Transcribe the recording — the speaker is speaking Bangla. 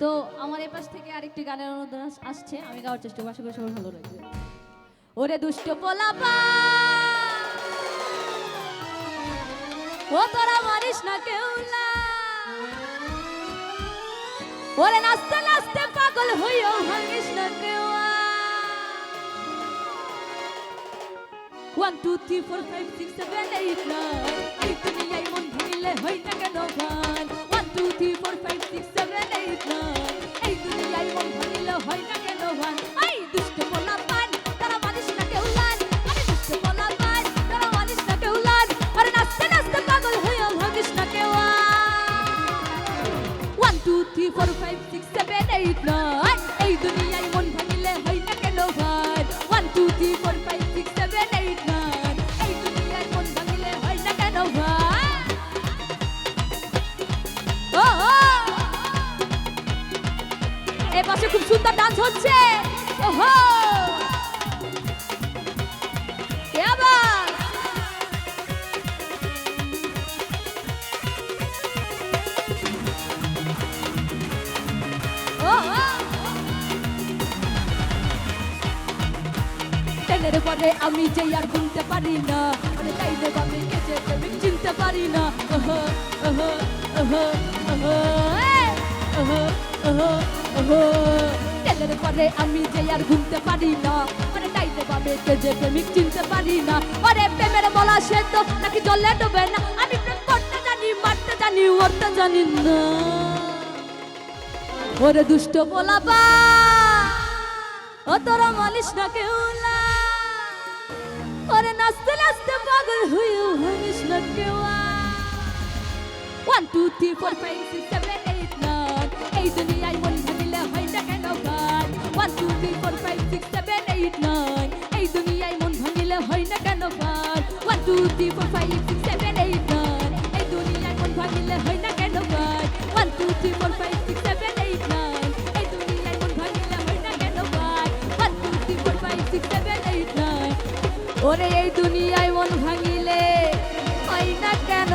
তো আমার এ পাশ থেকে আরেকটি গানের অনুদান আসছে, আমি গাওয়ার চেষ্টা করব, আশা করি সবাই ভালো লাগবে। ওরে দুষ্ট পোলাপা! ও তোরা মারিস না কেউ না। ওরে নাচতে নাচতে পাগল হইও ভাঙিস না কেউ one two three four five six seven eight nine এই দুনিয়ায় মন ভাঙিলে হই না কেন গান? One two three four five six seven নয় এই দুনিয়ায় মন ভাঙিলে হয় না কেন ভাই one two three four five six seven eight nine এই দুনিয়ায় মন ভাঙিলে হয় না কেন ভাই ও। এ পাশে খুব সুন্দর ডান্স হচ্ছে। ওহো ট্রেনের পরে আমি যে আর ঘুমতে পারি না মানে আমি গেছে আমি চিনতে পারি না। ওহো ওহো ওহো ওহো ওহো ওহো পরে আমি যে আর ঘুমতে পারি না মানে তাইলে আমি যে প্রেমিক চিনতে পারি না। ওরে প্রেমের বলা সে তো নাকি জলে ডুবে না, আমি প্রেম করতে জানি, মারতে জানি উড়তে জানি না। ওরে দুষ্ট পোলাপা ও তোরা মালিশ না কেউ পাগল হইও ভাঙিস না কেউ one two three four five six seven eight nine এই দুনিয়ায় মন ভাঙিলে হয় না কেন গান one two three four five six seven eight nine এই দুনিয়ায় মন ভাঙিলে হয় না কেন গান one two three four five six seven eight nine এই দুনিয়ায় মন ভাঙিলে হয় না কেন গান one two three four five ওরে এই দুনিয়ায় মন ভাঙিলে হয় না কেন